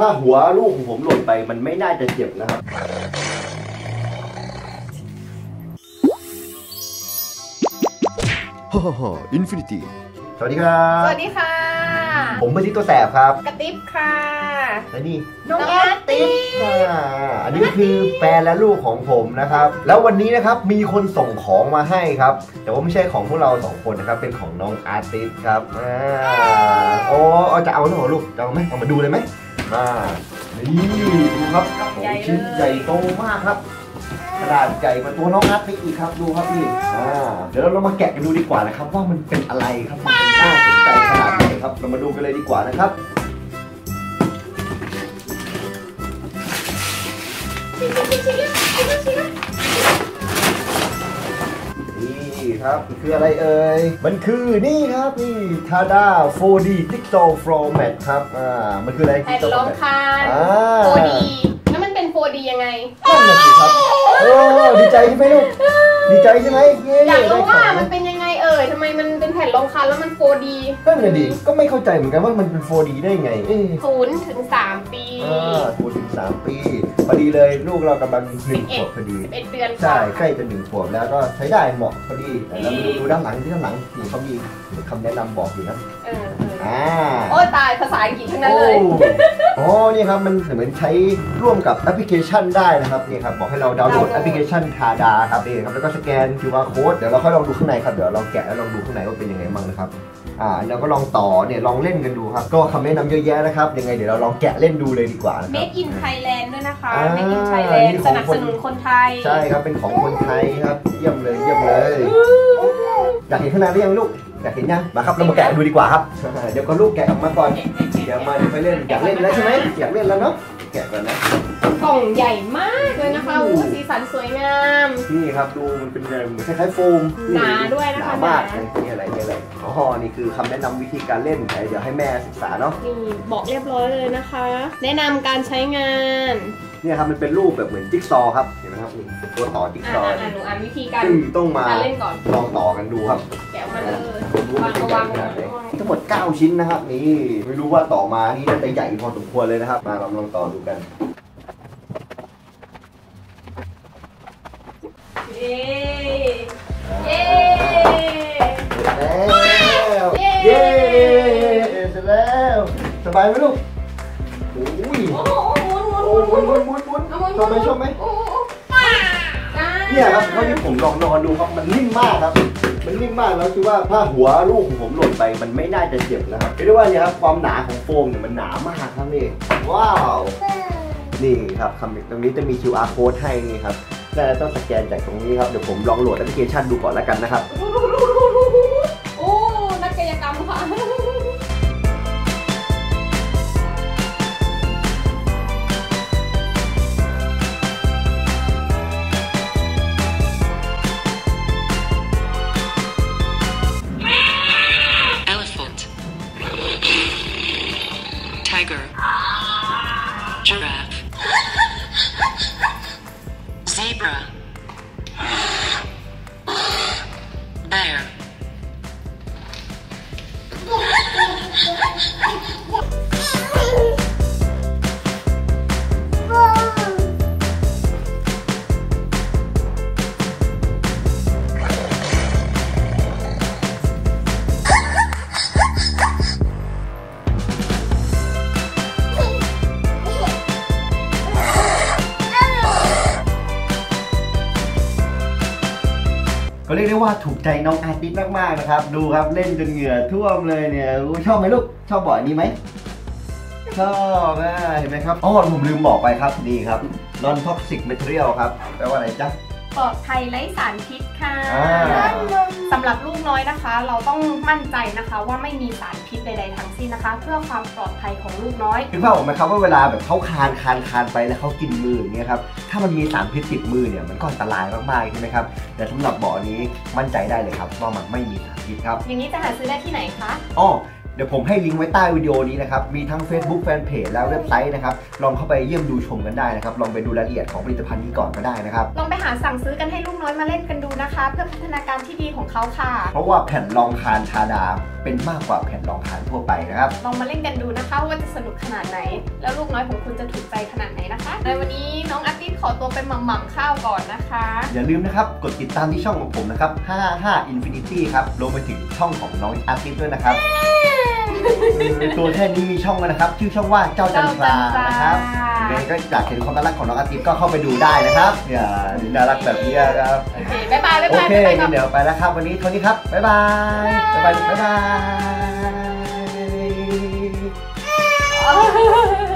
ถ้าหัวลูกของผมหล่นไปมันไม่น่าจะเจ็บนะครับ ฮ่าฮ่าฮ่าอินฟินิตี้ สวัสดีครับสวัสดีค่ะ ผมเป็นที่ตัวแสบครับ กระติบค่ะ และนี่น้องอาร์ติสอ่าอันนี้คือแฟนและลูกของผมนะครับ แล้ววันนี้นะครับมีคนส่งของมาให้ครับ แต่ว่าไม่ใช่ของพวกเราสองคนนะครับ เป็นของน้องอาร์ติสครับอ่าโอ้เอาจะเอาหรือเปล่าลูกจะเอาไหมเอามาดูเลยไหม อ่านี่ดูครับของชิ้นใหญ่โตมากครับขนาดใหญ่กว่าตัวน้องอาร์ติสอีกครับดูครับนี่อ่าเดี๋ยวเรามาแกะกันดูดีกว่านะครับ ว่ามันเป็นอะไรครับมันเป็นน่าสนใจขนาดไหนครับ เรามาดูกันเลยดีกว่านะครับนี่ครับมันคื ออะไรเอ่ย มันคือนี่ครับนี่ Tada 4D Jigsaw Format ครับ อ่า มันคืออะไรแผ่นรองคานอ่า 4D แล้วมันเป็น 4D ยังไง นั่นน่ะสิครับ โอ้ดีใจใช่ไหมลูก ดีใจใช่ไหมเอยากรู้ว่าได้ของมันเป็นยังไงเอ่ยทำไมมันเป็นแผ่นรองคานแล้วมัน 4D นั่นน่ะดิก็ไม่เข้าใจเหมือนกันว่ามันเป็น 4D ได้ไงเอ๊ะศูนย์ถึงสามปี อ่าถูถึงสามปี พอดีเลยลูกเรากำลังหนึ่งขวบพอดี11เดือนใช่ใกล้จะหนึ่งขวบแล้วก็ใช้ได้เหมาะพอดีแต่เรามาดูดูด้านหลังที่ด้านหลังนี่เขามีคำแนะนำบอกอยู่นะ เออเอออ่าโอ้ยตายภาษาอังกฤษทั้งนั้นเลย โอ้นี่ครับมันเหมือนใช้ร่วมกับแอปพลิเคชันได้นะครับนี่ครับบอกให้เราดาวน์โหลดดาวน์โหลด แอปพลิเคชันทาดาครับนี่ครับแล้วก็สแกน QR code เดี๋ยวเราค่อยลองดูข้างในครับเดี๋ยวเราแกะแล้วลองดูข้างในว่าเป็นยังไงบ้างนะครับอ่าเราก็ลองต่อเนี่ยลองเล่นกันดูครับก็คำแนะนำเยอะแยะนะครับยังไงเดี๋ยวเราลองแกะเล่นดูเลยดีกว่านะครับ Made in Thailand ด้วยนะคะ อ่า Made in Thailand นี่ขสองนับคนสนุนคนไทย ใช่ครับเป็นของคนไทยครับเยี่ยมเลยเยี่ยมเลย อ ยากเห็นข้างในหรือยังลูก อยากเห็นยังมาครับเรามาแกะดูดีกว่าครับ เดี๋ยวก็ลูกแกะออกมาก่อน เดี๋ยวมาเดี๋ยวไปเล่น อยากเล่นแล้วใช่ไหมอยากเล่นแล้วเนาะ แกะก่อนนะ กล่องใหญ่มากเลยนะคะโอ้โอ้สีสันสวยงาม นี่ครับดูมันเป็นเหมือนคล้ายๆโฟมหนาด้วยนะคะ หนามากหนา นี่อะไรนี่อะไรอ๋อนี่คือคำแนะนำวิธีการเล่นเดี๋ยวให้แม่ศึกษาเนาะ นี่บอกเรียบร้อยเลยนะคะ แนะนำการใช้งาน เนี่ยครับมันเป็นรูปแบบเหมือนจิ๊กซอว์ครับเห็นไหมครับนี่เป็นตัวต่อจิ๊กอ่าซอว์อ่าหนูอ่านวิธีการซึ่งต้องมาการเล่นก่อนลองต่อกันดูครับ แกะออกมาเลยรู้ว่ามันวางจะใหญ่วางขนาดไหนวางทั้งหมด 9 ชิ้นนะครับ นี่ไม่รู้ว่าต่อมานี่น่าจะใหญ่พอสมควรเลยนะครับ มาลองลองต่อดูกัน เย้เย้ แล้วเย้ เย้เสร็จแล้ว สบายไหมลูกโอ้ย โอ้โหห มุนหมุนหมุนหมุนหมุนหมุนหมุนชอบไหมชอบไหมเนี่ยครับเท่าที่ผมลองนอนดูครับมันนิ่มมากครับ มันนิ่มมากแล้วคือว่าถ้าหัวลูกของผมหล่นไปมันไม่น่าจะเจ็บนะครับเรียกว่าเนี่ยครับความหนาของโฟมเนี่ยมันหนามากครับนี่ว้าวนี่ครับคำตรงนี้จะมี QR code ให้นี่ครับน่าจะต้องสแกนจากตรงนี้ครับเดี๋ยวผมลองโหลดแอปพลิเคชันดูก่อนแล้วกันนะครับ tiger, giraffe, zebra, bear, ก็เรียกได้ว่าถูกใจน้องอาทิติสมากๆนะครับ ดูครับเล่นจนเหงื่อท่วมเลยเนี่ยชอบไหมลูกชอบบ่อยนี้ไหมชอบอะเห็นไหมครับอ๋อผมลืมบอกไปครับนี่ครับ non toxic material ครับแปลว่าอะไรจ๊ะ ปลอดภัยไร้สารพิษค่ะอ่า สำหรับลูกน้อยนะคะ เราต้องมั่นใจนะคะว่าไม่มีสารพิษใดๆทั้งสิ้นนะคะ เพื่อความปลอดภัยของลูกน้อยคือภาพออกไหมครับว่าเวลาแบบเขาคานคานคานไปแล้วเขากินมืออย่างเงี้ยครับถ้ามันมีสารพิษติดมือเนี่ยมันก็อันตรายมากๆใช่ไหมครับแต่สำหรับเบาะนี้มั่นใจได้เลยครับว่ามันไม่มีสารพิษครับอย่างนี้จะหาซื้อได้ที่ไหนคะอ๋อ เดี๋ยวผมให้ลิงก์ไว้ใต้วิดีโอนี้นะครับ มีทั้ง Facebook Fanpage และเว็บไซต์นะครับ ลองเข้าไปเยี่ยมดูชมกันได้นะครับ ลองไปดูรายละเอียดของผลิตภัณฑ์นี้ก่อนก็ได้นะครับ ลองไปหาสั่งซื้อกันให้ลูกน้อยมาเล่นกันดูนะคะ เพื่อพัฒนาการที่ดีของเขาค่ะ เพราะว่าแผ่นรองคานชาดา เป็นมากกว่าแผ่นรองคานทั่วไปนะครับ ลองมาเล่นกันดูนะคะว่าจะสนุกขนาดไหน แล้วลูกน้อยของคุณจะถูกใจขนาดไหนนะคะ ในวันนี้น้ องอาร์ติสขอตัวไปหม่ำๆข้าวก่อนนะคะ อย่าลืมนะครับ กดติดตามที่ช่องของผมนะครับ 55 Infinity ครับรวมไปถึงช่องของน้องอาร์ติสด้วยนะครับตัวแค่นี้มีช่องแล้วนะครับ ชื่อช่องว่าเจ้าจันทรานะครับยังไงก็อยากเห็นความน่ารักของน้องอาร์ติสก็เข้าไปดูได้นะครับเนี่ยน่ารักแบบนี้ครับโอเคบ๊ายบายบ๊ายโอบายเคบ๊ายบายก่งั้อนนเดี๋ยวไปแล้วครับ วันนี้เท่านี้ครับบ๊ายบายบ๊ายบายบ๊ายบาย Oh